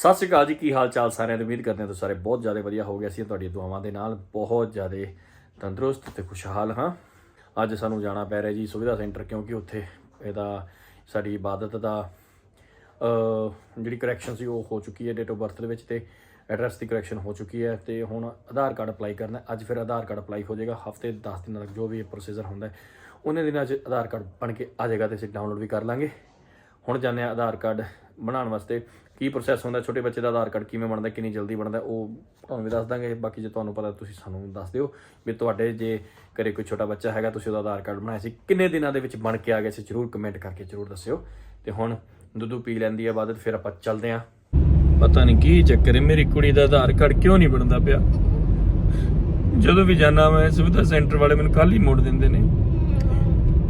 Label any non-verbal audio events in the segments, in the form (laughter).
ਸਤਿ ਸ਼੍ਰੀ ਅਕਾਲ ਜੀ, ਕੀ ਹਾਲ ਚਾਲ ਸਾਰਿਆਂ ਦੀ? ਉਮੀਦ ਕਰਦੇ ਹਾਂ ਤੁਸੀਂ ਸਾਰੇ ਬਹੁਤ ਜ਼ਿਆਦਾ ਵਧੀਆ ਹੋਗੇ ਅਸੀਂ ਤੁਹਾਡੀਆਂ ਦੁਆਵਾਂ ਦੇ ਨਾਲ ਬਹੁਤ ਜ਼ਿਆਦਾ ਤੰਦਰੁਸਤ ਤੇ ਖੁਸ਼ਹਾਲ ਹਾਂ। ਅੱਜ ਸਾਨੂੰ ਜਾਣਾ ਪੈ ਰਿਹਾ ਜੀ ਸੁਵਿਧਾ ਸੈਂਟਰ, ਕਿਉਂਕਿ ਉੱਥੇ ਇਹਦਾ ਸਾਡੀ ਇਬਾਦਤ ਦਾ ਜਿਹੜੀ ਕਰੈਕਸ਼ਨ ਸੀ ਉਹ ਹੋ ਚੁੱਕੀ ਹੈ ਡੇਟ ਆਫ ਬਰਥ ਦੇ ਵਿੱਚ ਤੇ ਐਡਰੈਸ ਦੀ ਕਰੈਕਸ਼ਨ ਹੋ ਚੁੱਕੀ ਹੈ ਤੇ ਹੁਣ ਆਧਾਰ ਕਾਰਡ ਅਪਲਾਈ ਕਰਨਾ ਅੱਜ ਫਿਰ ਆਧਾਰ ਕਾਰਡ ਅਪਲਾਈ ਹੋ ਜਾਏਗਾ। ਹਫ਼ਤੇ 10 ਦਿਨਾਂ ਤੱਕ ਜੋ ਵੀ ਪ੍ਰੋਸੀਜਰ ਹੁੰਦਾ ਹੈ, ਉਹਨੇ ਦਿਨਾਂ 'ਚ ਆਧਾਰ ਕਾਰਡ ਬਣ ਕੇ ਆ ਜਾਏਗਾ ਤੇ ਅਸੀਂ ਡਾਊਨਲੋਡ ਵੀ ਕਰ ਲਾਂਗੇ। ਹੁਣ ਜਾਂਦੇ ਆ ਆਧਾਰ ਕਾਰਡ ਬਣਾਉਣ ਵਾਸਤੇ। ਕੀ ਪ੍ਰੋਸੈਸ ਹੁੰਦਾ, ਛੋਟੇ ਬੱਚੇ ਦਾ ਆਧਾਰ ਕਾਰਡ ਕਿਵੇਂ ਬਣਦਾ, ਕਿੰਨੀ ਜਲਦੀ ਬਣਦਾ, ਉਹ ਤੁਹਾਨੂੰ ਵੀ ਦੱਸ ਦਾਂਗੇ। ਬਾਕੀ ਜੇ ਤੁਹਾਨੂੰ ਪਤਾ, ਤੁਸੀਂ ਸਾਨੂੰ ਦੱਸ ਦਿਓ ਵੀ ਤੁਹਾਡੇ ਜੇ ਘਰੇ ਕੋਈ ਛੋਟਾ ਬੱਚਾ ਹੈਗਾ, ਤੁਸੀਂ ਉਹਦਾ ਆਧਾਰ ਕਾਰਡ ਬਣਾਇਆ ਸੀ, ਕਿੰਨੇ ਦਿਨਾਂ ਦੇ ਵਿੱਚ ਬਣ ਕੇ ਆ ਗਿਆ ਸੀ, ਜਰੂਰ ਕਮੈਂਟ ਕਰਕੇ ਜਰੂਰ ਦੱਸਿਓ। ਤੇ ਹੁਣ ਦੁੱਧੂ ਪੀ ਲੈਂਦੀ ਆ ਬਾਅਦ ਫਿਰ ਆਪਾਂ ਚੱਲਦੇ ਆਂ। ਪਤਾ ਨਹੀਂ ਕੀ ਚੱਕਰ ਹੈ ਮੇਰੀ ਕੁੜੀ ਦਾ ਆਧਾਰ ਕਾਰਡ ਕਿਉਂ ਨਹੀਂ ਬਣਦਾ ਪਿਆ? ਜਦੋਂ ਵੀ ਜਾਣਾ ਮੈਂ, ਸੁਵਿਧਾ ਸੈਂਟਰ ਵਾਲੇ ਮੈਨੂੰ ਕੱਲ ਹੀ ਮੋੜ ਦਿੰਦੇ ਨੇ।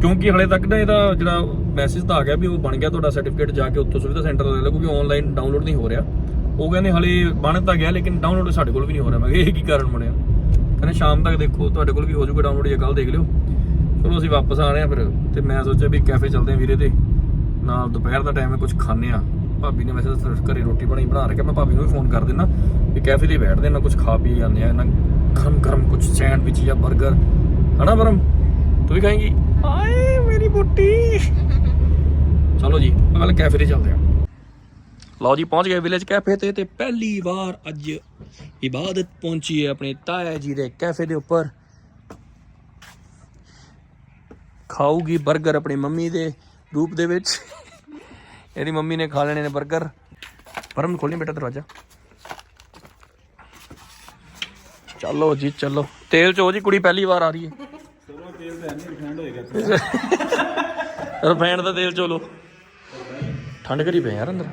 ਕਿਉਂਕਿ ਹਲੇ ਤੱਕ ਨਾ ਇਹਦਾ ਜਿਹੜਾ ਮੈਸੇਜ ਤਾਂ ਆ ਗਿਆ ਵੀ ਉਹ ਬਣ ਗਿਆ ਤੁਹਾਡਾ ਸਰਟੀਫਿਕੇਟ ਜਾ ਕੇ ਉੱਥੋਂ ਸੁਵਿਧਾ ਸੈਂਟਰ ਲੈ ਲਓ, ਕਿਉਂਕਿ ਆਨਲਾਈਨ ਡਾਊਨਲੋਡ ਨਹੀਂ ਹੋ ਰਿਹਾ। ਉਹ ਕਹਿੰਦੇ ਹਲੇ ਬਣ ਤਾਂ ਗਿਆ, ਲੇਕਿਨ ਡਾਊਨਲੋਡ ਸਾਡੇ ਕੋਲ ਵੀ ਨਹੀਂ ਹੋ ਰਿਹਾ। ਮੈਂ ਕਿਹਾ, ਇਹ ਕੀ ਕਾਰਨ ਬਣਿਆ? ਕਹਿੰਦੇ ਸ਼ਾਮ ਤੱਕ ਦੇਖੋ, ਤੁਹਾਡੇ ਕੋਲ ਵੀ ਹੋ ਜਾਊਗਾ ਡਾਊਨਲੋਡ ਜਾਂ ਕੱਲ ਦੇਖ ਲਿਓ। ਚਲੋ ਅਸੀਂ ਵਾਪਸ ਆ ਰਹੇ ਆ ਫਿਰ, ਤੇ ਮੈਂ ਸੋਚਿਆ ਵੀ ਕੈਫੇ ਚੱਲਦੇ ਆ ਵੀਰੇ ਤੇ। ਨਾਲ ਦੁਪਹਿਰ ਦਾ ਟਾਈਮ ਹੈ ਕੁਝ ਖਾਣੇ ਆ ਭਾਬੀ ਨੇ ਵੈਸੇ ਤਾਂ ਘਰੇ ਰੋਟੀ ਬਣੀ ਬਣਾ ਰੱਖਿਆ, ਮੈਂ ਭਾਬੀ ਨੂੰ ਵੀ ਫੋਨ ਕਰ ਦਿੰਦਾ ਵੀ ਕੈਫੇ ਤੇ ਬੈਠਦੇ ਨਾ ਕੁਝ ਖਾ ਪੀ ਜਾਂਦੇ ਆ ਨਾ ਗਰਮ ਗਰਮ ਕੁਝ ਸੈਂਡਵਿਚ ਜਾਂ 버ਗਰ ਹਨਾ ਬਰਮ ਤੂੰ ਵੀ ਖਾਏਂਗੀ? ਆਏ ਮੇਰੀ ਬੁੱਟੀ। ਚਲੋ ਜੀ ਪਹਿਲਾਂ ਕੈਫੇ ਤੇ ਚੱਲਦੇ ਆ ਲਓ ਜੀ ਪਹੁੰਚ ਗਏ ਵਿਲੇਜ ਕੈਫੇ ਤੇ ਤੇ ਪਹਿਲੀ ਵਾਰ ਅੱਜ ਇਬਾਦਤ ਪਹੁੰਚੀ ਹੈ ਆਪਣੇ ਤਾਇਆ ਜੀ ਦੇ ਕੈਫੇ ਦੇ ਉੱਪਰ। ਖਾਊਗੀ 버ਗਰ ਆਪਣੀ ਮੰਮੀ ਦੇ ਰੂਪ ਦੇ ਵਿੱਚ। ਇਹਦੀ ਮੰਮੀ ਨੇ ਖਾ ਲੈਣੇ ਨੇ 버ਗਰ ਪਰਮ ਖੋਲੀ ਬੇਟਾ ਦਰਵਾਜ਼ਾ। ਚਲੋ ਜੀ ਚਲੋ। ਤੇਲ ਚੋ ਜੀ ਕੁੜੀ ਪਹਿਲੀ ਵਾਰ ਆ ਰਹੀ ਹੈ। ਰਿਫਾਈਂਡ ਦਾ ਤੇਲ (laughs) ਚੋਲੋ ਠੰਡ ਕਰੀ ਪਏ ਯਾਰ ਅੰਦਰ।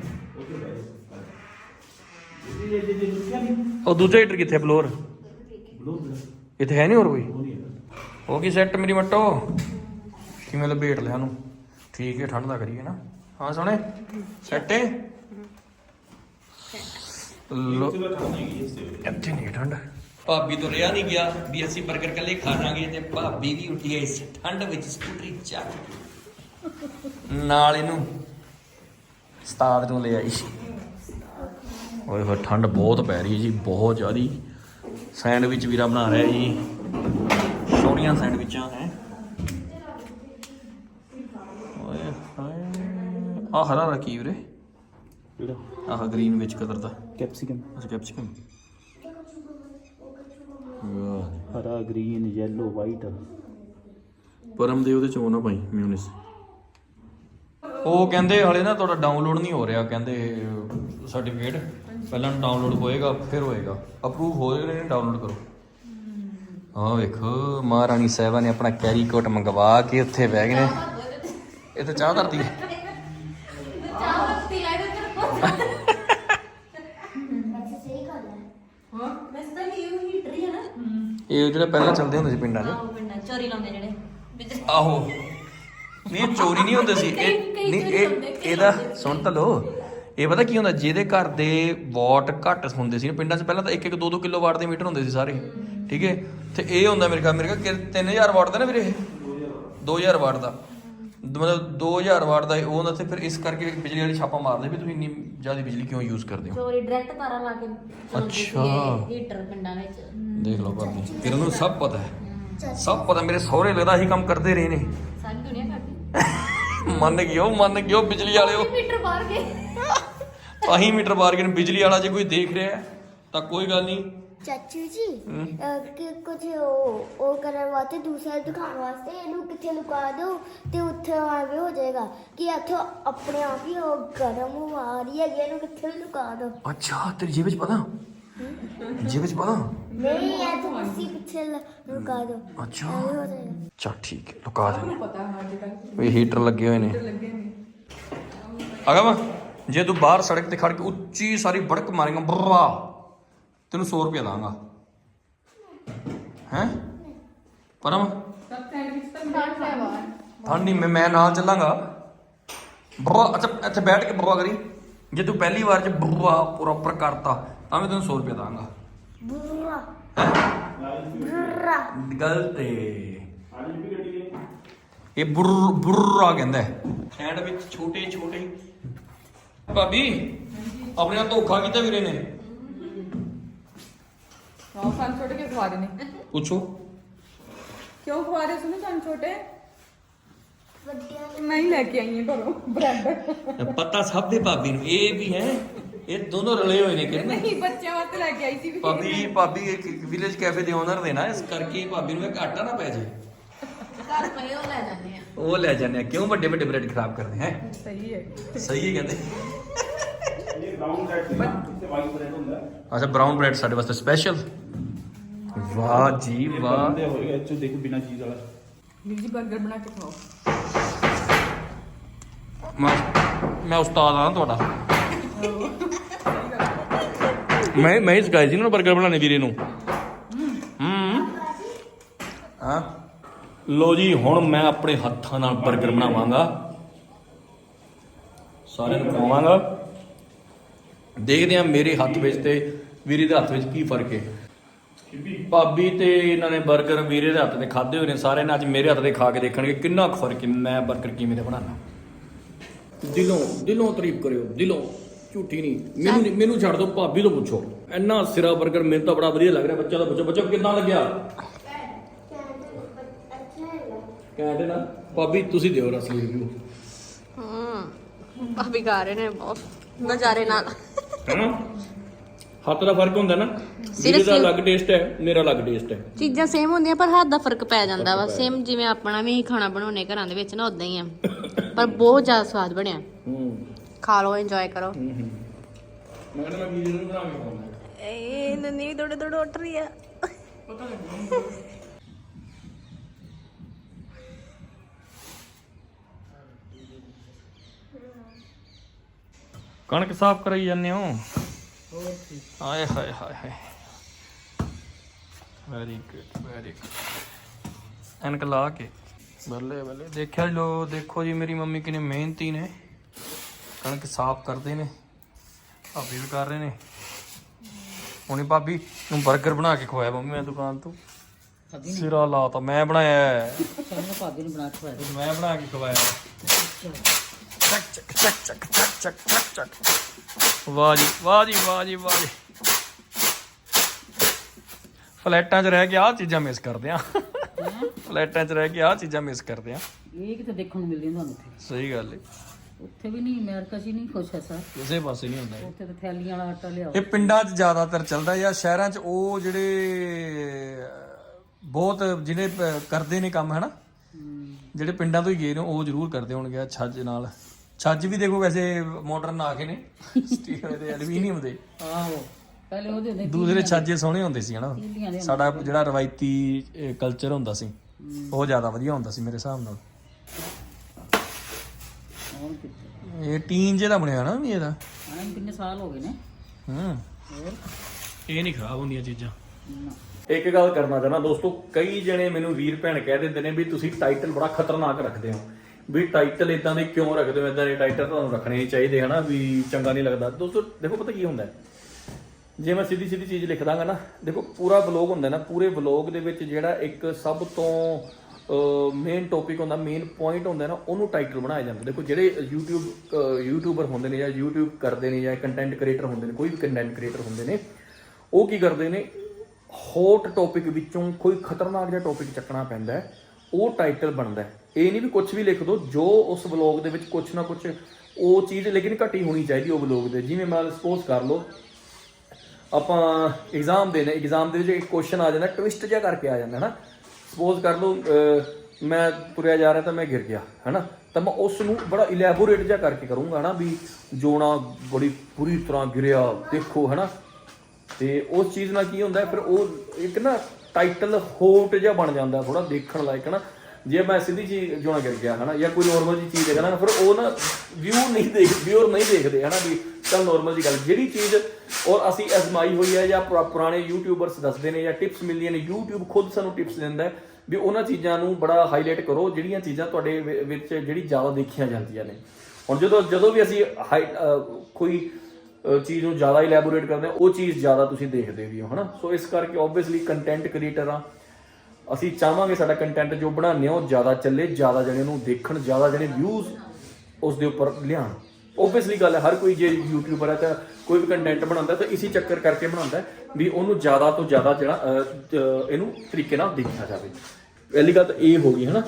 ਉਹ ਦੂਜਾ ਹੀਟਰ ਕਿੱਥੇ ਫਲੋਰ ਇੱਥੇ ਹੈ ਨਹੀਂ ਹੋਰ ਕੋਈ? ਹੋ ਗਈ ਸੈੱਟ ਮੇਰੀ ਮੱਟੋ ਕਿਵੇਂ ਲਪੇਟ ਲਿਆ ਨੂੰ ਠੀਕ ਹੈ, ਠੰਡ ਦਾ ਕਰੀਏ ਨਾ। ਹਾਂ, ਸੋਹਣੇ। ਸੈੱਟ ਹੈ? ਲੋ। ਇੱਥੇ ਨਹੀਂ ਠੰਡ। ਭਾਬੀ ਤੋਂ ਰਿਆ ਨਹੀਂ ਗਿਆ ਵੀ ਅਸੀਂ 버ਗਰ ਕੱਲੇ ਖਾਣਾਂਗੇ ਤੇ ਭਾਬੀ ਵੀ ਉੱਠੀ ਹੈ ਇਸ ਠੰਡ ਵਿੱਚ ਸਕੂਟਰੀ ਚੱਕ ਨਾਲ ਇਹਨੂੰ ਸਤਾਦ ਨੂੰ ਲੈ ਆਈ ਓਏ ਹੋਏ ਠੰਡ ਬਹੁਤ ਪੈ ਰਹੀ ਹੈ ਜੀ ਬਹੁਤ ਜ਼ਿਆਦੀ। ਸੈਂਡਵਿਚ ਵੀਰਾ ਬਣਾ ਰਿਹਾ ਜੀ। ਸੋਹਣੀਆਂ ਸੈਂਡਵਿਚਾਂ ਹੈ। ਓਏ ਹਾਏ ਆ ਹਰਾ ਰਕੀ ਵੀਰੇ? ਕਿਹੜਾ? ਆਹ ਗ੍ਰੀਨ ਵਿੱਚ ਕਲਰ ਦਾ। ਕੈਪਸਿਕਮ। ਅੱਛਾ ਕੈਪਸਿਕਮ। ਹਰਾ ਗ੍ਰੀਨ ਯੈਲੋ ਵਾਈਟ ਪਰਮ ਦੇ ਉਹਦੇ ਚੋਂ ਨਾ ਭਾਈ ਮਿਊਨਿਸ। ਉਹ ਕਹਿੰਦੇ ਹਲੇ ਨਾ ਤੁਹਾਡਾ ਡਾਊਨਲੋਡ ਨਹੀਂ ਹੋ ਰਿਹਾ ਕਹਿੰਦੇ ਸਰਟੀਫਿਕੇਟ ਪਹਿਲਾਂ ਡਾਊਨਲੋਡ ਹੋਏਗਾ ਫਿਰ ਹੋਏਗਾ। ਅਪਰੂਵ ਹੋ ਜਾਏਗਾ ਨਹੀਂ ਡਾਊਨਲੋਡ ਕਰੋ। ਆਹ ਵੇਖੋ ਮਹਾਰਾਣੀ ਸਾਹਿਬਾ ਨੇ ਆਪਣਾ ਕੈਰੀ ਕੋਟ ਮੰਗਵਾ ਕੇ ਉੱਥੇ ਬਹਿ ਗਏ ਨੇ। ਇਹ ਤਾਂ ਚਾਹ ਧਰਤੀ ਹੈ। ਇਹ ਜਿਹੜਾ ਪਹਿਲਾਂ ਚੱਲਦੇ ਹੁੰਦੇ ਸੀ ਪਿੰਡਾਂ 'ਚ। ਚੋਰੀ ਲਾਉਂਦੇ ਜਿਹੜੇ। ਆਹੋ। ਨਹੀਂ ਚੋਰੀ ਨਹੀਂ ਹੁੰਦੇ ਸੀ। ਇਹ ਨਹੀਂ ਇਹ ਇਹਦਾ ਹੁੰਦੇ। ਸੁਣ ਤਾਂ ਲੋ ਇਹ ਪਤਾ ਕੀ ਹੁੰਦਾ ਜਿਹਦੇ ਘਰ ਦੇ ਵਾਟ ਘੱਟ ਹੁੰਦੇ ਸੀ ਪਿੰਡਾਂ 'ਚ ਪਹਿਲਾਂ ਤਾਂ 1 1 2 2 ਕਿਲੋ ਵਾਟ ਦੇ ਮੀਟਰ ਹੁੰਦੇ ਸੀ ਸਾਰੇ। ਠੀਕ ਹੈ? ਤੇ ਇਹ ਹੁੰਦਾ ਮੇਰੇ ਖਿਆਲ ਮੇਰੇ ਖਿਆਲ 3000 ਵਾਟ ਦਾ ਨਾ ਵੀਰੇ ਇਹ? 2000 ਵਾਟ ਦਾ। ਮਤਲਬ 2000 ਵਾਟ ਦਾ ਇਹ ਉਹ ਹੁੰਦਾ ਤੇ ਫਿਰ ਇਸ ਕਰਕੇ ਬਿਜਲੀ ਵਾਲੀ ਛਾਪਾ ਮਾਰਦੇ ਵੀ ਤੁਸੀਂ ਇੰਨੀ ਜ਼ਿਆਦਾ ਬਿਜਲੀ ਕਿਉਂ ਯੂਜ਼ ਕਰਦੇ ਹੋ? ਚੋਰੀ ਡਾਇਰੈਕਟ ਤਾਰਾਂ ਲਾ ਕੇ ਅੱਛਾ। ਹੀਟਰ ਪਿੰਡਾਂ ਵਿੱਚ। ਦੇਖ ਲਓ ਭਾਬੀ ਤੇਰੇ ਨੂੰ ਸਭ ਪਤਾ ਹੈ। ਸਭ ਪਤਾ ਮੇਰੇ ਸਹੁਰੇ ਲੱਗਦਾ ਹੀ ਕੰਮ ਕਰਦੇ ਰਹੇ ਨੇ। ਸਾਰੀ ਦੁਨੀਆ ਕਰਦੀ। (laughs) ਮੰਨ ਗਿਓ ਮੰਨ ਗਿਓ ਬਿਜਲੀ ਵਾਲਿਓ। ਮੀਟਰ ਬਾਹਰ ਗਏ। ਆਹੀ ਮੀਟਰ ਬਾਰਗਨ ਬਿਜਲੀ ਵਾਲਾ ਜੇ ਕੋਈ ਦੇਖ ਰਿਹਾ ਹੈ, ਤਾਂ ਕੋਈ ਗੱਲ ਨਹੀਂ। ਚਾਚੂ ਜੀ ਅਹ, ਕਿ ਕੁਝ ਉਹ ਉਹ ਕਰਨ ਵਾਸਤੇ ਦੂਸਰਾ ਦਿਖਾਉਣ ਵਾਸਤੇ ਇਹਨੂੰ ਕਿੱਥੇ ਲੁਕਾ ਦਿਓ ਤੇ ਉੱਥੇ ਆਵੇ ਹੋ ਜਾਏਗਾ ਕਿ ਇੱਥੇ ਆਪਣੇ ਆਪ ਹੀ ਉਹ ਗਰਮ ਹਵਾ ਆ ਰਹੀ ਹੈਗੀ ਇਹਨੂੰ ਕਿੱਥੇ ਵੀ ਲੁਕਾ ਦਿਓ ਅੱਛਾ ਤੇਰੀ ਜੇਬ ਵਿੱਚ ਪਤਾ? ਜੇਬ ਵਿੱਚ ਪਤਾ ਨਹੀਂ ਇਹ ਤਾਂ ਤੁਸੀਂ ਪਿੱਛੇ ਲ- ਲੁਕਾ ਦਿਓ। ਅੱਛਾ। ਐਵੇਂ ਹੋ ਜਾਏਗਾ। ਚਾ ਠੀਕ ਹੈ ਲੁਕਾ ਦੇ। ਵੀ ਹੀਟਰ ਲੱਗੇ ਹੋਏ ਨੇ। ਅਗਮ ਜੇ ਤੂੰ ਬਾਹਰ ਸੜਕ ਤੇ ਖੜ ਕੇ ਉੱਚੀ ਸਾਰੀ ਬੜਕ ਮਾਰੇਗਾ ਬਰਾ ਤੈਨੂੰ 100 ਰੁਪਏ ਦਾਂਗਾ। ਹੈ? ਪਰਮ? ਠੰਡੀ ਮੈਂ ਮੈਂ ਨਾਲ ਚੱਲਾਂਗਾ। ਬਰਾ ਅੱਛਾ ਇੱਥੇ ਬੈਠ ਕੇ ਬਰਾ ਕਰੀ। ਜੇ ਤੂੰ ਪਹਿਲੀ ਵਾਰ ਚ ਬਰਾ ਪ੍ਰੋਪਰ ਕਰਤਾ ਤਾਂ ਮੈਂ ਤੈਨੂੰ 100 ਰੁਪਏ ਦਾਂਗਾ। ਬੁਰਾ। ਬੁਰਾ। ਗਲਤ ਏ। ਇਹ ਬੁਰ ਬੁਰਰਾ ਕਹਿੰਦਾ ਹੈ। ਹੈਂਡ ਵਿੱਚ ਛੋਟੇ ਛੋਟੇ। ਭਾਬੀ ਆਪਣੇ ਨਾਲ ਧੋਖਾ ਕੀਤਾ ਵੀਰੇ ਨੇ। ਹਾਂ ਸਾਨੂੰ ਛੋਟੇ ਕਿਉਂ ਖਵਾ ਰਹੇ ਨੇ? ਪੁੱਛੋ। ਕਿਉਂ ਖਵਾ ਰਹੇ ਸੁਣੋ ਸਾਨੂੰ ਛੋਟੇ? ਵੱਡਿਆਂ ਮੈਂ ਹੀ ਲੈ ਕੇ ਆਈ ਹਾਂ ਘਰੋਂ ਬ੍ਰੈਡ ਪਤਾ ਸਭ ਦੇ ਭਾਬੀ ਨੂੰ ਇਹ ਵੀ ਹੈ। ਇਹ ਦੋਨੋਂ ਰਲੇ ਹੋਏ ਨੇ ਕਿਰਨ। ਨਹੀਂ ਬੱਚਿਆਂ ਵਾਸਤੇ ਲੈ ਕੇ ਆਈ ਸੀ ਵੀ ਭਾਬੀ ਭਾਬੀ ਇੱਕ ਵਿਲੇਜ ਕੈਫੇ ਦੇ ਓਨਰ ਦੇ ਨਾ ਇਸ ਕਰਕੇ ਭਾਬੀ ਨੂੰ ਇਹ ਘਾਟਾ ਨਾ ਪੈ ਜੇ। ਘਰ ਪਏ ਉਹ ਲੈ ਜਾਂਦੇ ਆ। ਉਹ ਲੈ ਜਾਂਦੇ ਆ। ਕਿਉਂ ਵੱਡੇ ਵੱਡੇ ਬ੍ਰੈਡ ਖਰਾਬ ਕਰਦੇ ਹੈ? ਸਹੀ ਹੈ। ਸਹੀ ਹੈ ਕਹਿੰਦੇ। ਇਹ ਬ੍ਰਾਊਨ ਬ੍ਰੈਡ ਸੀ ਨਾ ਤੇ ਵਾਈਟ ਬ੍ਰੈਡ ਹੁੰਦਾ। ਅੱਛਾ ਬ੍ਰਾਊਨ ਬ੍ਰੈਡ ਸਾਡੇ ਵਾਸਤੇ ਸਪੈਸ਼ਲ ਵਾਹ ਜੀ ਵਾਹ। ਬੰਦੇ ਹੋਏਗਾ ਇਹ 'ਚ ਦੇਖ ਬਿਨਾ ਚੀਜ਼ ਵਾਲਾ। ਵੀਰ ਜੀ 버ਗਰ ਬਣਾ ਕੇ ਖਾਓ ਮੈਂ ਮੈਂ ਉਸਤਾਦ ਆ ਤੁਹਾਡਾ। ਮੈਂ ਮੈਂ ਇਸ ਗਾਇਜ਼ ਨੂੰ 버ਗਰ ਬਣਾਣੇ ਵੀਰੇ ਨੂੰ। ਹੂੰ। ਹਾਂ। ਲੋ ਜੀ ਹੁਣ ਮੈਂ ਆਪਣੇ ਹੱਥਾਂ ਨਾਲ 버ਗਰ ਬਣਾਵਾਂਗਾ। ਸਾਰਿਆਂ ਨੂੰ ਖਵਾਵਾਂਗਾ। ਦੇਖਦੇ ਆ ਮੇਰੇ ਹੱਥ ਵਿੱਚ ਤੇ ਵੀਰੇ ਦੇ ਹੱਥ ਵਿੱਚ ਕੀ ਫ਼ਰਕ ਹੈ। ਭਾਬੀ ਤੇ ਇਹਨਾਂ ਨੇ ਬਰਗਰ ਵੀਰੇ ਦੇ ਹੱਥ ਦੇ ਖਾਦੇ ਹੋਏ ਨੇ ਸਾਰੇ ਨੇ ਅੱਜ ਮੇਰੇ ਹੱਥ ਦੇ ਖਾ ਕੇ ਦੇਖਣਗੇ ਕਿੰਨਾ ਫ਼ਰਕ ਮੈਂ ਬਰਗਰ ਕਿਵੇਂ ਦੇ ਬਣਾਣਾ ਦਿਲੋਂ ਦਿਲੋਂ ਤਾਰੀਫ ਕਰਿਓ ਦਿਲੋਂ। ਝੂਠੀ ਨਹੀਂ। ਮੈਨੂੰ ਨਹੀਂ- ਮੈਨੂੰ ਛੱਡ ਦਿਓ ਭਾਬੀ ਤੋਂ ਪੁੱਛੋ। ਇੰਨਾ ਸਿਰਾ 버ਗਰ ਮੈਨੂੰ ਤਾਂ ਬੜਾ ਵਧੀਆ ਲੱਗ ਰਿਹਾ ਬੱਚਾ ਦਾ ਪੁੱਛੋ ਬੱਚਾ ਕਿੰਨਾ ਲੱਗਿਆ? ਕਹਿੰਦੇ ਨਾ ਭਾਬੀ ਤੁਸੀਂ ਦਿਓ ਰਸਲੀ ਰਿਵਿਊ ਹੂੰ ਭਾਬੀ ਗਾ ਰਹੇ ਨੇ ਬਹੁਤ ਨਜ਼ਾਰੇ ਨਾਲ। ਹੈਨਾ ਹੱਥ ਦਾ ਫ਼ਰਕ ਹੁੰਦਾ ਨਾ। ਵੀਰੇ ਦਾ? ਅਲੱਗ ਟੇਸਟ ਹੈ ਮੇਰਾ ਅਲੱਗ ਟੇਸਟ ਹੈ। ਚੀਜ਼ਾਂ ਸੇਮ ਹੁੰਦੀਆਂ ਪਰ ਹੱਥ ਦਾ ਫ਼ਰਕ ਪੈ ਜਾਂਦਾ ਵਾ। ਸੇਮ ਜਿਵੇਂ ਆਪਣਾ ਵੀ ਅਸੀਂ ਖਾਣਾ ਬਣਾਉਨੇ ਘਰਾਂ ਦੇ ਵਿੱਚ ਨਾ ਉਦਾਂ ਹੀ ਆ। ਪਰ ਬਹੁਤ ਜ਼ਿਆਦਾ ਸਵਾਦ ਬਣਿਆ। ਹੂੰ। ਖਾ ਲਓ ਇੰਜੋਏ ਕਰੋ। ਹੂੰ ਹੂੰ। ਮੈਂ ਕਹਿੰਦਾ ਮੈਂ ਵੀਰੇ ਨੂੰ ਬਣਾ ਕੇ ਖਵਾਉਂਦਾ ਏ ਨੰਨੀ ਥੋੜੇ ਥੋੜੇ ਉੱਠ ਰਹੀ ਆ। ਕਣਕ ਸਾਫ਼ ਕਰਾਈ ਜਾਂਦੇ ਹੋ? ਆਏ ਹਾਏ ਹਾਏ ਹਾਏ ਵੈਰੀ ਗੁੱਡ ਵੈਰੀ ਗੁੱਡ ਐਨਕ ਲਾ ਕੇ। ਬੱਲੇ ਬੱਲੇ। ਦੇਖਿਆ ਲੋ ਦੇਖੋ ਜੀ ਮੇਰੀ ਮੰਮੀ ਕਿੰਨੇ ਮਿਹਨਤੀ ਨੇ। ਕਣਕ ਸਾਫ਼ ਕਰਦੇ ਨੇ ਭਾਬੀ ਵੀ ਕਰ ਰਹੇ ਨੇ। ਹੁਣੇ ਭਾਬੀ ਨੂੰ 버ਗਰ ਬਣਾ ਕੇ ਖਵਾਇਆ ਮੰਮੀ ਮੈਂ ਦੁਕਾਨ ਤੋਂ। ਸਿਰਾ ਲਾਤਾ ਮੈਂ ਬਣਾਇਆ। ਸਾਨੂੰ ਭਾਬੀ ਨੇ ਬਣਾ ਕੇ ਖਵਾਇਆ। ਮੈਂ ਬਣਾ ਕੇ ਖਵਾਇਆ। ਚੱਕ ਚੱਕ ਚੱਕ ਚੱਕ ਚੱਕ ਚੱਕ ਚੱਕ ਚੱਕ। ਵਾਹ ਜੀ ਵਾਹ ਜੀ ਵਾਹ ਜੀ ਵਾਹ ਜੀ। ਫਲੈਟਾਂ 'ਚ ਰਹਿ ਕੇ ਆਹ ਚੀਜ਼ਾਂ ਮਿਸ ਕਰਦੇ ਆ। ਫਲੈਟਾਂ 'ਚ ਰਹਿ ਕੇ ਆਹ ਚੀਜ਼ਾਂ ਮਿਸ ਕਰਦੇ ਆ। ਇਹ ਕਿਤੇ ਦੇਖਣ ਨੂੰ ਮਿਲਦੀ ਤੁਹਾਨੂੰ ਸਹੀ ਗੱਲ ਹੈ ਉੱਥੇ ਵੀ ਨਹੀਂ ਅਮਰੀਕਾ 'ਚ ਹੀ ਨਹੀਂ ਕੁਛ ਐਸਾ। ਕਿਸੇ ਪਾਸੇ ਨਹੀਂ ਹੁੰਦਾ ਇਹ। ਉੱਥੇ ਤਾਂ ਥੈਲੀਆਂ ਵਾਲਾ ਆਟਾ ਲਿਆਓ। ਇਹ ਪਿੰਡਾਂ 'ਚ ਜ਼ਿਆਦਾਤਰ ਚੱਲਦਾ ਜਾਂ ਸ਼ਹਿਰਾਂ 'ਚ ਉਹ ਜਿਹੜੇ ਬਹੁਤ ਜਿਹੜੇ ਪ- ਕਰਦੇ ਨੇ ਕੰਮ ਹਨਾ? ਜਿਹੜੇ ਪਿੰਡਾਂ ਤੋਂ ਹੀ ਗਏ ਨੇ ਉਹ ਜ਼ਰੂਰ ਕਰਦੇ ਹੋਣਗੇ ਆਹ ਛੱਜ ਨਾਲ। ਛੱਜ ਵੀ ਦੇਖੋ ਵੈਸੇ ਮਾਡਰਨ ਆ ਕੇ ਨੇ। ਸਟੀਲ ਦੇ ਐਲੂਮੀਨੀਅਮ ਦੇ। ਆਹੋ। ਪਹਿਲੇ ਉਹਦੇ ਹੁੰਦੇ ਦੂਸਰੇ ਛੱਜੇ ਸੋਹਣੇ ਹੁੰਦੇ ਸੀ ਹਨਾ? ਤੀਲੀਆਂ ਦੇ ਸਾਡਾ ਜਿਹੜਾ ਰਵਾਇਤੀ ਕਲਚਰ ਹੁੰਦਾ ਸੀ ਉਹ ਜ਼ਿਆਦਾ ਵਧੀਆ ਹੁੰਦਾ ਸੀ ਮੇਰੇ ਹਿਸਾਬ ਨਾਲ। ਕਿੱਥੇ ਇਹ ਟੀਨ ਜਿਹਦਾ ਬਣਿਆ ਨਾ ਵੀ ਇਹਦਾ। ਆਹ ਕਿੰਨੇ ਸਾਲ ਹੋ ਗਏ ਨੇ। ਹੂੰ। ਹੋਰ? ਇਹ ਨਹੀਂ ਖਰਾਬ ਹੁੰਦੀਆਂ ਚੀਜ਼ਾਂ। ਨਾ। ਇੱਕ ਗੱਲ ਕਰਨਾ ਚਾਹਨਾ ਦੋਸਤੋ ਕਈ ਜਣੇ ਮੈਨੂੰ ਵੀਰ ਭੈਣ ਕਹਿ ਦਿੰਦੇ ਨੇ ਵੀ ਤੁਸੀਂ ਟਾਈਟਲ ਬੜਾ ਖਤਰਨਾਕ ਰੱਖਦੇ ਹੋ। ਵੀ ਟਾਈਟਲ ਇਦਾਂ ਦੇ ਕਿਉਂ ਰੱਖਦੇ ਹੋ? ਇਦਾਂ ਦੇ ਟਾਈਟਲ ਤੁਹਾਨੂੰ ਰੱਖਣੇ ਨਹੀਂ ਚਾਹੀਦੇ ਹਨਾ? ਵੀ ਚੰਗਾ ਨਹੀਂ ਲੱਗਦਾ। ਦੋਸਤੋ ਦੇਖੋ ਪਤਾ ਕੀ ਹੁੰਦਾ ਹੈ? ਜੇ ਮੈਂ ਸਿੱਧੀ ਸਿੱਧੀ ਚੀਜ਼ ਲਿਖ ਦਾਂਗਾ ਨਾ ਦੇਖੋ ਪੂਰਾ ਵਲੌਗ ਹੁੰਦਾ ਨਾ ਪੂਰੇ ਵਲੌਗ ਦੇ ਵਿੱਚ ਜਿਹੜਾ ਇੱਕ ਸਭ ਤੋਂ ਮੇਨ ਟੌਪਿਕ ਹੁੰਦਾ ਮੇਨ ਪੁਆਇੰਟ ਹੁੰਦਾ ਨਾ, ਉਹਨੂੰ ਟਾਈਟਲ ਬਣਾਇਆ ਜਾਂਦਾ। ਦੇਖੋ, ਜਿਹੜੇ YouTube ਯੂਟਿਊਬਰ ਹੁੰਦੇ ਨੇ ਜਾਂ YouTube ਕਰਦੇ ਨੇ ਜਾਂ ਕੰਟੈਂਟ ਕ੍ਰੀਏਟਰ ਹੁੰਦੇ ਨੇ, ਕੋਈ ਵੀ ਕੰਟੈਂਟ ਕ੍ਰੀਏਟਰ ਹੁੰਦੇ ਨੇ, ਉਹ ਕੀ ਕਰਦੇ ਨੇ ਹੌਟ ਟੌਪਿਕ ਵਿੱਚੋਂ ਕੋਈ ਖਤਰਨਾਕ ਜਿਹਾ ਟੌਪਿਕ ਚੱਕਣਾ ਪੈਂਦਾ ਹੈ, ਉਹ ਟਾਈਟਲ ਬਣਦਾ ਹੈ। ਇਹ ਨਹੀਂ ਵੀ ਕੁਝ ਵੀ ਲਿਖ ਦੋ, ਜੋ ਉਸ ਵਲੌਗ ਦੇ ਵਿੱਚ ਕੁਝ ਨਾ ਕੁਝ ਉਹ ਚੀਜ਼ ਲੇਕਿਨ ਘਟੀ ਹੋਣੀ ਚਾਹੀਦੀ ਉਹ ਵਲੌਗ ਦੇ। ਜਿਵੇਂ ਮੈਂ ਸਪੋਜ਼ ਕਰ ਲਓ, ਆਪਾਂ ਐਗਜ਼ਾਮ ਦੇਣਾ ਐਗਜ਼ਾਮ ਦੇ ਵਿੱਚ ਇੱਕ ਕੁਐਸਚਨ ਆ ਜਾਂਦਾ ਟਵਿਸਟ ਜਿਹਾ ਕਰਕੇ ਆ ਜਾਂਦਾ ਹੈ ਨਾ ਸਪੋਜ਼ ਕਰ ਲਓ ਮੈਂ ਤੁਰਿਆ ਜਾ ਰਿਹਾ ਤਾਂ ਮੈਂ ਗਿਰ ਗਿਆ ਹੈ ਨਾ ਤਾਂ ਮੈਂ ਉਸ ਨੂੰ ਬੜਾ ਇਲੈਬੋਰੇਟ ਜਿਹਾ ਕਰਕੇ ਕਰੂੰਗਾ ਨਾ ਵੀ ਜੋਣਾ ਬੜੀ ਪੂਰੀ ਤਰ੍ਹਾਂ ਗਿਰਿਆ, ਦੇਖੋ ਹੈ ਨਾ ਤੇ ਉਸ ਚੀਜ਼ ਨਾਲ ਕੀ ਹੁੰਦਾ ਫਿਰ ਉਹ ਇੱਕ ਨਾ ਟਾਈਟਲ ਹੋਟ ਜਿਹਾ ਬਣ ਜਾਂਦਾ ਥੋੜਾ ਦੇਖਣ ਲਾਇਕ ਨਾ ਜੇ ਮੈਂ ਸਿੱਧੀ ਚੀਜ਼ ਜੋਣਾ ਗਿਰ ਗਿਆ, ਹਨਾ, ਜਾਂ ਕੋਈ ਨੋਰਮਲ ਜੀ ਚੀਜ਼ ਦੇਖਣਾ ਨਾ ਫਿਰ ਉਹ ਨਾ ਵਿਊ ਨਹੀਂ ਦੇਖ ਵਿਊਅਰ ਨਹੀਂ ਦੇਖਦੇ, ਹਨਾ, ਵੀ ਚਲ ਨੋਰਮਲ ਜੀ ਗੱਲ। ਜਿਹੜੀ ਚੀਜ਼ ਔਰ ਅਸੀਂ ਅਜ਼ਮਾਈ ਹੋਈ ਹੈ ਜਾਂ ਪੁਰਾ- ਪੁਰਾਣੇ ਯੂਟਿਊਬਰਸ ਦੱਸਦੇ ਨੇ, ਜਾਂ ਟਿਪਸ ਮਿਲਦੀਆਂ ਨੇ, YouTube ਖੁਦ ਸਾਨੂੰ ਟਿਪਸ ਦਿੰਦਾ ਹੈ ਵੀ ਉਹਨਾਂ ਚੀਜ਼ਾਂ ਨੂੰ ਬੜਾ ਹਾਈਲਾਈਟ ਕਰੋ, ਜਿਹੜੀਆਂ ਚੀਜ਼ਾਂ ਤੁਹਾਡੇ ਵਿੱਚ ਜਿਹੜੀ ਜ਼ਿਆਦਾ ਦੇਖੀਆਂ ਜਾਂਦੀਆਂ ਨੇ। ਹੁਣ ਜਦੋਂ ਜਦੋਂ ਵੀ ਅਸੀਂ ਹਾਈ- ਕੋਈ ਚੀਜ਼ ਨੂੰ ਜ਼ਿਆਦਾ ਇਲੈਬੋਰੇਟ ਕਰਦੇ ਹਾਂ, ਉਹ ਚੀਜ਼ ਜ਼ਿਆਦਾ ਤੁਸੀਂ ਦੇਖਦੇ ਵੀ ਹੋ, ਹਨਾ। ਸੋ ਇਸ ਕਰਕੇ ਆਬਵੀਅਸਲੀ ਕੰਟੈਂਟ ਕ੍ਰੀਏਟਰ ਆ ਅਸੀਂ ਚਾਹਾਂਗੇ ਸਾਡਾ ਕੰਟੈਂਟ ਜੋ ਬਣਾਉਂਦੇ ਹਾਂ, ਉਹ ਜ਼ਿਆਦਾ ਚੱਲੇ, ਜ਼ਿਆਦਾ ਜਣੇ ਨੂੰ ਦੇਖਣ, ਜ਼ਿਆਦਾ ਜਣੇ ਵਿਊਜ਼ ਉਸ ਦੇ ਉੱਪਰ ਲਿਆਣ ਓਬਵੀਅਸਲੀ ਗੱਲ ਹੈ, ਹਰ ਕੋਈ ਜੇ ਯੂਟਿਊਬਰ ਹੈ ਤਾਂ ਕੋਈ ਵੀ ਕੰਟੈਂਟ ਬਣਾਉਂਦਾ ਤਾਂ ਇਸੇ ਚੱਕਰ ਕਰਕੇ ਬਣਾਉਂਦਾ ਵੀ ਉਹਨੂੰ ਜ਼ਿਆਦਾ ਤੋਂ ਜ਼ਿਆਦਾ ਜਿਹੜਾ ਇਹਨੂੰ ਤਰੀਕੇ ਨਾਲ ਦੇਖਿਆ ਜਾਵੇ। ਪਹਿਲੀ ਗੱਲ ਤਾਂ ਇਹ ਹੋ ਗਈ ਹੈ ਨਾ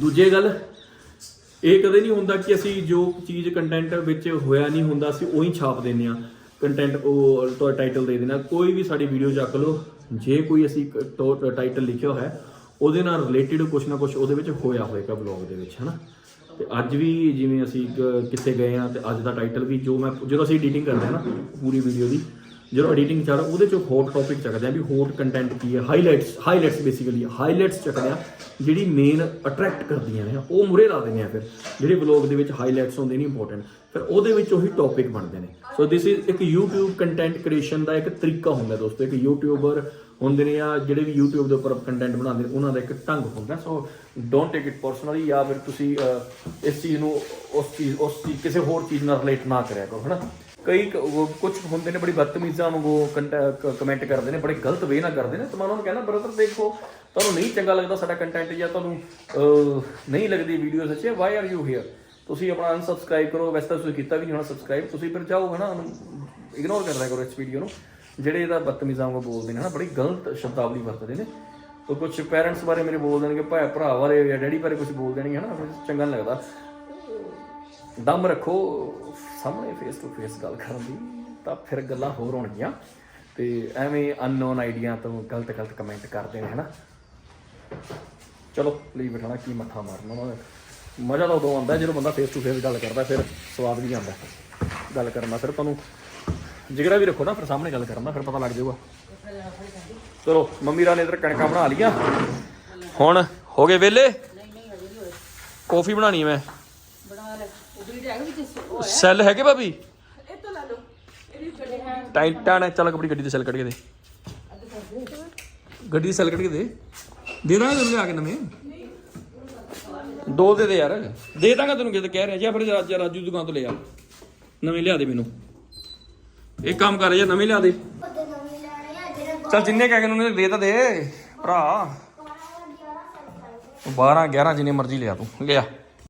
ਦੂਜੀ ਗੱਲ, ਇਹ ਕਦੇ ਨਹੀਂ ਹੁੰਦਾ ਕਿ ਅਸੀਂ ਜੋ ਚੀਜ਼ ਕੰਟੈਂਟ ਵਿੱਚ ਹੋਇਆ ਨਹੀਂ ਹੁੰਦਾ, ਅਸੀਂ ਉਹੀ ਛਾਪ ਦਿੰਦੇ ਆ ਕੰਟੈਂਟ ਉਹ ਤੋਂ ਟਾਈਟਲ ਦੇ ਦੇਣਾ। ਕੋਈ ਵੀ ਸਾਡੀ ਵੀਡੀਓ ਚੱਕ ਲਓ। ਜੇ ਕੋਈ ਅਸੀਂ ਟਾਈਟਲ ਲਿਖਿਆ ਹੋਇਆ ਹੈ, ਉਹਦੇ ਨਾਲ ਰਿਲੇਟਡ ਕੁਝ ਨਾ ਕੁਝ ਉਹਦੇ ਵਿੱਚ ਹੋਇਆ ਹੋਏਗਾ ਬਲੌਗ ਦੇ ਵਿੱਚ ਹਨਾ? ਤੇ ਅੱਜ ਵੀ ਜਿਵੇਂ ਅਸੀਂ ਕਿੱਥੇ ਗਏ ਆ ਤੇ ਅੱਜ ਦਾ ਟਾਈਟਲ ਵੀ ਜੋ ਮੈਂ ਜਦੋਂ ਅਸੀਂ ਐਡੀਟਿੰਗ ਕਰਦੇ ਆ ਨਾ ਪੂਰੀ ਵੀਡੀਓ ਦੀ ਜਦੋਂ ਐਡੀਟਿੰਗ ਚੱਲ ਉਹਦੇ ਚੋਂ ਹੋਰ ਟੌਪਿਕ ਚੱਕਦੇ ਆ ਵੀ ਹੋਰ ਕੰਟੈਂਟ ਕੀ ਹੈ ਹਾਈਲਾਈਟਸ ਹਾਈਲਾਈਟਸ ਬੇਸਿਕਲੀ ਹਾਈਲਾਈਟਸ ਚੱਕਦੇ ਆ, ਜਿਹੜੀ ਮੇਨ ਅਟਰੈਕਟ ਕਰਦੀਆਂ ਨੇ, ਉਹ ਮੁਰੇ ਲਾ ਦਿੰਦੇ ਆ ਫਿਰ, ਜਿਹੜੇ ਵਲੌਗ ਦੇ ਵਿੱਚ ਹਾਈਲਾਈਟਸ ਹੁੰਦੇ ਨੇ ਇੰਪੋਰਟੈਂਟ ਫਿਰ ਉਹਦੇ ਵਿੱਚ ਉਹੀ ਟੌਪਿਕ ਬਣਦੇ ਨੇ। ਸੋ ਥਿਸ ਇਜ਼ ਇੱਕ YouTube ਕੰਟੈਂਟ ਕ੍ਰੀਏਸ਼ਨ ਦਾ ਇੱਕ ਤਰੀਕਾ ਹੁੰਦਾ ਦੋਸਤੋ, ਇੱਕ ਯੂਟਿਊਬਰ ਹੁੰਦੇ ਨੇ ਆ ਜਿਹੜੇ ਵੀ YouTube ਦੇ ਉੱਪਰ ਕੰਟੈਂਟ ਬਣਾਉਂਦੇ ਨੇ, ਉਹਨਾਂ ਦਾ ਇੱਕ ਢੰਗ ਹੁੰਦਾ। So don't take it personally ਜਾਂ ਫਿਰ ਤੁਸੀਂ ਇਸ ਚੀਜ਼ ਨੂੰ ਉਸ ਚੀਜ਼ ਉਸ ਚੀਜ਼, ਕਿਸੇ ਹੋਰ ਚੀਜ਼ ਨਾਲ ਰਿਲੇਟ ਨਾ ਕਰਿਆ ਕਰੋ, ਹਨਾ? ਕਈ ਕੁਝ ਹੁੰਦੇ ਨੇ ਬੜੀ ਬਦਤਮੀਜ਼ਾਂ ਵਾਂਗੂ ਕਮੈਂਟ ਕਰਦੇ ਨੇ, ਬੜੇ ਗਲਤ ਵੇ ਨਾਲ ਕਰਦੇ ਨੇ। ਤਾਂ ਮੈਂ ਉਹਨਾਂ ਨੂੰ ਕਹਿੰਦਾ ਬ੍ਰਦਰ ਦੇਖੋ, ਤੁਹਾਨੂੰ ਨਹੀਂ ਚੰਗਾ ਲੱਗਦਾ ਸਾਡਾ ਕੰਟੈਂਟ ਜਾਂ ਤੁਹਾਨੂੰ ਨਹੀਂ ਲੱਗਦੀ ਵੀਡੀਓ ਸੱਚੇ ਵਾਈ ਆਰ ਯੂ ਹੇਅਰ ਤੁਸੀਂ ਆਪਣਾ ਅਨਸਬਸਕ੍ਰਾਈਬ ਕਰੋ, ਵੈਸੇ ਤਾਂ ਤੁਸੀਂ ਕੀਤਾ ਵੀ ਨਹੀਂ ਹੋਣਾ ਸਬਸਕ੍ਰਾਈਬ ਤੁਸੀਂ ਫਿਰ ਜਾਓ, ਹਨਾ ਇਗਨੋਰ ਕਰ ਲਿਆ ਕਰੋ ਇਸ ਵੀਡੀਓ ਨੂੰ, ਜਿਹੜੇ ਇਹਦਾ ਬਦਤਮੀਜ਼ਾਂ ਵਾਂਗੂ ਬੋਲਦੇ ਨੇ, ਹਨਾ, ਬੜੀ ਗਲਤ ਸ਼ਬਦਾਵਲੀ ਵਰਤਦੇ ਨੇ। ਤਾਂ ਕੁਝ ਪੇਰੈਂਟਸ ਬਾਰੇ ਮੇਰੇ ਬੋਲ ਦੇਣਗੇ ਭਾਈ ਭਰਾ ਬਾਰੇ ਜਾਂ ਡੈਡੀ ਬਾਰੇ ਕੁਝ ਬੋਲ ਦੇਣਗੇ, ਹਨਾ ਫਿਰ ਚੰਗਾ ਨਹੀਂ ਲੱਗਦਾ। ਦਮ ਰੱਖੋ ਸਾਹਮਣੇ ਫੇਸ ਟੂ ਫੇਸ ਗੱਲ ਕਰਨ ਦੀ ਤਾਂ ਫਿਰ ਗੱਲਾਂ ਹੋਰ ਹੋਣਗੀਆਂ। ਤੇ ਐਵੇਂ ਅਨਨੋਨ ਆਈਡੀਆ ਤੋਂ ਗਲਤ ਗਲਤ ਕਮੈਂਟ ਕਰਦੇ ਨੇ ਹਨਾ? ਚਲੋ ਲਈ ਬਿਠਾਣਾ ਕੀ ਮੱਥਾ ਮਾਰਨਾ ਉਹਨਾਂ ਦਾ ਮਜ਼ਾ ਤਾਂ ਉਦੋਂ ਆਉਂਦਾ ਜਦੋਂ ਬੰਦਾ ਫੇਸ ਟੂ ਫੇਸ ਗੱਲ ਕਰਦਾ ਫਿਰ ਸਵਾਦ ਵੀ ਆਉਂਦਾ। ਗੱਲ ਕਰਨ ਫਿਰ ਤੁਹਾਨੂੰ ਜਿਗਰਾ ਵੀ ਰੱਖੋ ਨਾ ਫਿਰ ਸਾਹਮਣੇ ਗੱਲ ਕਰਨ ਫਿਰ ਪਤਾ ਲੱਗ ਜਾਊਗਾ। ਚਲੋ ਮੰਮੀ ਰਾਂ ਨੇ ਇਧਰ ਕਣਕਾਂ ਬਣਾ ਲੀਆਂ ਹੁਣ ਹੋ ਗਏ ਵੇਲੇ? ਕੌਫੀ ਬਣਾਣੀ ਮੈਂ ਬਣਾ ਲੈ ਉਹ ਵੀ ਰਹਿ ਗਈ ਸੈੱਲ ਹੈਗੇ ਭਾਬੀ? ਇਹ ਤੋਂ ਲੈ ਲਓ। ਇਹਦੀ ਗੱਡੀ ਹੈ। ਟਾਈਟਾਂ ਨੇ ਚੱਲ ਆਪਣੀ ਗੱਡੀ ਦੇ ਸੈੱਲ ਕੱਢ ਕੇ ਦੇ। ਗੱਡੀ ਦੇ ਸੈੱਲ ਕੱਢ ਕੇ ਦੇ। ਦੇ ਦਾਂਗਾ ਤੈਨੂੰ ਲਿਆ ਕੇ ਨਵੇਂ। ਦੋ ਦੇ ਦੇ ਯਾਰ। ਦੇ ਦਾਂਗਾ ਤੈਨੂੰ ਕਿਤੇ ਕਹਿ ਰਿਹਾ। ਜਾਂ ਫਿਰ ਰਾਜਾ ਰਾਜੂ ਦੀ ਦੁਕਾਨ ਤੋਂ ਲੈ ਆ। ਨਵੇਂ ਲਿਆ ਦੇ ਮੈਨੂੰ। ਇੱਕ ਕੰਮ ਕਰ ਜਾ ਨਵੇਂ ਲਿਆ ਦੇ। ਚੱਲ ਜਿੰਨੇ ਕਹਿ ਕੇ ਉਹਨੇ ਦੇ ਤਾਂ ਦੇ ਭਰਾ। 12 11 ਜਿੰਨੇ ਮਰਜ਼ੀ ਲਿਆ ਤੂੰ। ਲਿਆ।